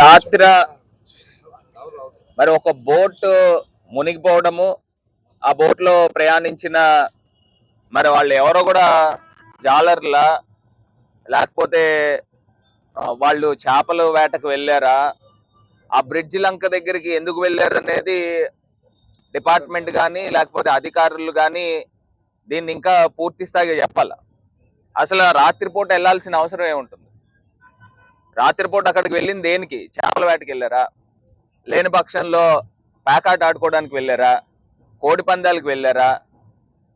రాత్రి మరి ఒక బోట్ మునిగిపోవడము ఆ బోట్లో ప్రయాణించిన మరి వాళ్ళు ఎవరో కూడా జాలర్లా లేకపోతే వాళ్ళు చేపలు వేటకు వెళ్ళారా? ఆ బ్రిడ్జ్ లంక దగ్గరికి ఎందుకు వెళ్ళారు అనేది డిపార్ట్మెంట్ కానీ లేకపోతే అధికారులు కానీ దీన్ని ఇంకా పూర్తి స్థాయిగా చెప్పాలి? అసలు రాత్రిపూట వెళ్ళాల్సిన అవసరం ఏముంటుంది? రాత్రిపూట అక్కడికి వెళ్ళింది దేనికి? చేపల వేటకి వెళ్ళారా? లేని పక్షంలో ప్యాకాట్ ఆడుకోవడానికి వెళ్ళారా? కోడి పందాలకు వెళ్ళారా?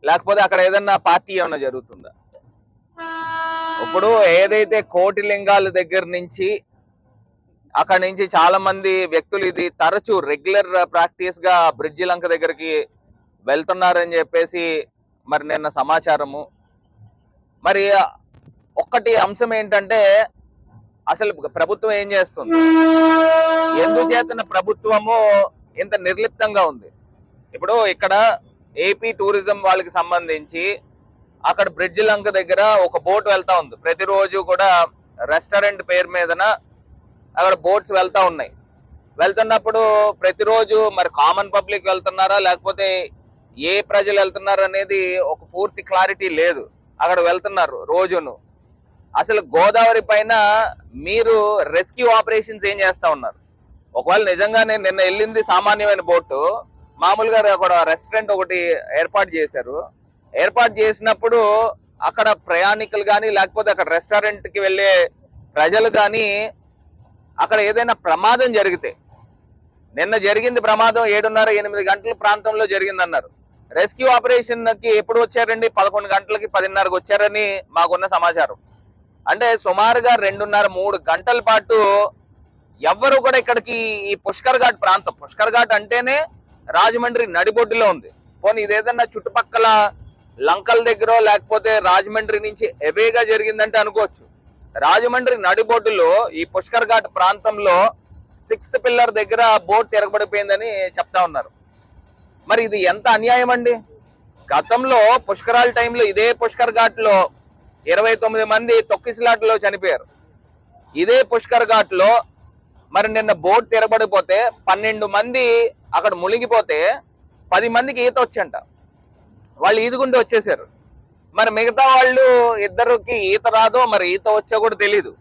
లేకపోతే అక్కడ ఏదన్నా పార్టీ ఏమన్నా జరుగుతుందా? ఇప్పుడు ఏదైతే కోటి లింగాల దగ్గర నుంచి అక్కడ నుంచి చాలా మంది వ్యక్తులు ఇది తరచూ రెగ్యులర్ ప్రాక్టీస్గా బ్రిడ్జి లంక దగ్గరికి వెళ్తున్నారని చెప్పేసి మరి నిన్న సమాచారము. మరి ఒక్కటి అంశం ఏంటంటే అసలు ప్రభుత్వం ఏం చేస్తుంది? ఎందుచేతన ప్రభుత్వము ఇంత నిర్లిప్తంగా ఉంది? ఇప్పుడు ఇక్కడ ఏపీ టూరిజం వాళ్ళకి సంబంధించి అక్కడ బ్రిడ్జ్ లంక దగ్గర ఒక బోట్ వెళ్తా ఉంది. ప్రతిరోజు కూడా రెస్టారెంట్ పేరు మీదన అక్కడ బోట్స్ వెళ్తా ఉన్నాయి. వెళ్తున్నప్పుడు ప్రతిరోజు మరి కామన్ పబ్లిక్ వెళ్తున్నారా? లేకపోతే ఏ ప్రజలు వెళ్తున్నారు అనేది ఒక పూర్తి క్లారిటీ లేదు. అక్కడ వెళ్తున్నారు రోజును. అసలు గోదావరి పైన మీరు రెస్క్యూ ఆపరేషన్స్ ఏం చేస్తా ఉన్నారు? ఒకవేళ నిజంగానే నిన్న వెళ్ళింది సామాన్యమైన బోటు మామూలుగా అక్కడ రెస్టారెంట్ ఒకటి ఏర్పాటు చేశారు. ఏర్పాటు చేసినప్పుడు అక్కడ ప్రయాణికులు కానీ లేకపోతే అక్కడ రెస్టారెంట్కి వెళ్ళే ప్రజలు కానీ అక్కడ ఏదైనా ప్రమాదం జరిగితే నిన్న జరిగింది ప్రమాదం ఏడున్నర ఎనిమిది గంటల ప్రాంతంలో జరిగిందన్నారు. రెస్క్యూ ఆపరేషన్కి ఎప్పుడు వచ్చారండి? పదకొండు గంటలకి పదిన్నరకు వచ్చారని మాకున్న సమాచారం. అంటే సుమారుగా రెండున్నర మూడు గంటల పాటు ఎవ్వరు కూడా ఇక్కడికి ఈ పుష్కర్ ఘాట్ ప్రాంతం పుష్కర్ ఘాట్ అంటేనే రాజమండ్రి నడిబొడ్డులో ఉంది. పోనీ ఇదేదన్నా చుట్టుపక్కల లంకల దగ్గర లేకపోతే రాజమండ్రి నుంచి ఎవేగా జరిగిందంటే అనుకోవచ్చు. రాజమండ్రి నడిబొడ్డులో ఈ పుష్కర్ ఘాట్ ప్రాంతంలో సిక్స్త్ పిల్లర్ దగ్గర బోట్ తిరగబడిపోయిందని చెప్తా ఉన్నారు. మరి ఇది ఎంత అన్యాయం అండి గతంలో పుష్కరాల టైంలో ఇదే పుష్కర్ ఘాట్లో ఇరవై తొమ్మిది మంది తొక్కిసలాటలో చనిపోయారు. ఇదే పుష్కర్ ఘాట్లో మరి నిన్న బోట్ తిరబడిపోతే పన్నెండు మంది అక్కడ మునిగిపోతే పది మందికి ఈత వచ్చంట వాళ్ళు ఈదుకుంటూ వచ్చేసారు. మరి మిగతా వాళ్ళు ఇద్దరికి ఈత రాదో మరి ఈత వచ్చో కూడా తెలీదు.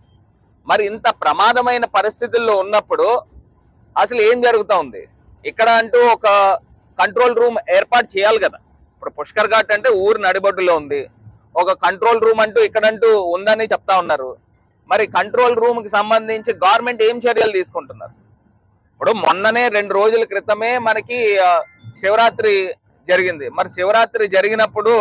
మరి ఇంత ప్రమాదమైన పరిస్థితుల్లో ఉన్నప్పుడు అసలు ఏం జరుగుతూ ఉంది? ఇక్కడ అంటూ ఒక కంట్రోల్ రూమ్ ఏర్పాటు చేయాలి కదా. ఇప్పుడు పుష్కర్ ఘాట్ అంటే ఊరు నడిబొడ్డులో ఉంది. ఒక కంట్రోల్ రూమ్ అంటూ ఇక్కడంటూ ఉందని చెప్తా ఉన్నారు. మరి కంట్రోల్ రూమ్కి సంబంధించి గవర్నమెంట్ ఏం చర్యలు తీసుకుంటున్నారు? ఇప్పుడు మొన్ననే రెండు రోజుల క్రితమే మనకి శివరాత్రి జరిగింది. మరి శివరాత్రి జరిగినప్పుడు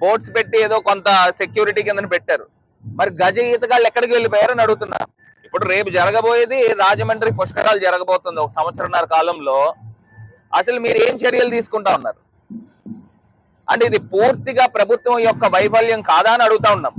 బోట్స్ పెట్టి ఏదో కొంత సెక్యూరిటీ కింద పెట్టారు. మరి గజ ఈతగాళ్ళు ఎక్కడికి వెళ్ళిపోయారని అడుగుతున్నా. ఇప్పుడు రేపు జరగబోయేది రాజమండ్రి పుష్కరాలు జరగబోతుంది ఒక సంవత్సరన్నర కాలంలో. అసలు మీరు ఏం చర్యలు తీసుకుంటా ఉన్నారు? అంటే ఇది పూర్తిగా ప్రభుత్వం యొక్క వైఫల్యం కాదా అని అడుగుతా ఉన్నాం.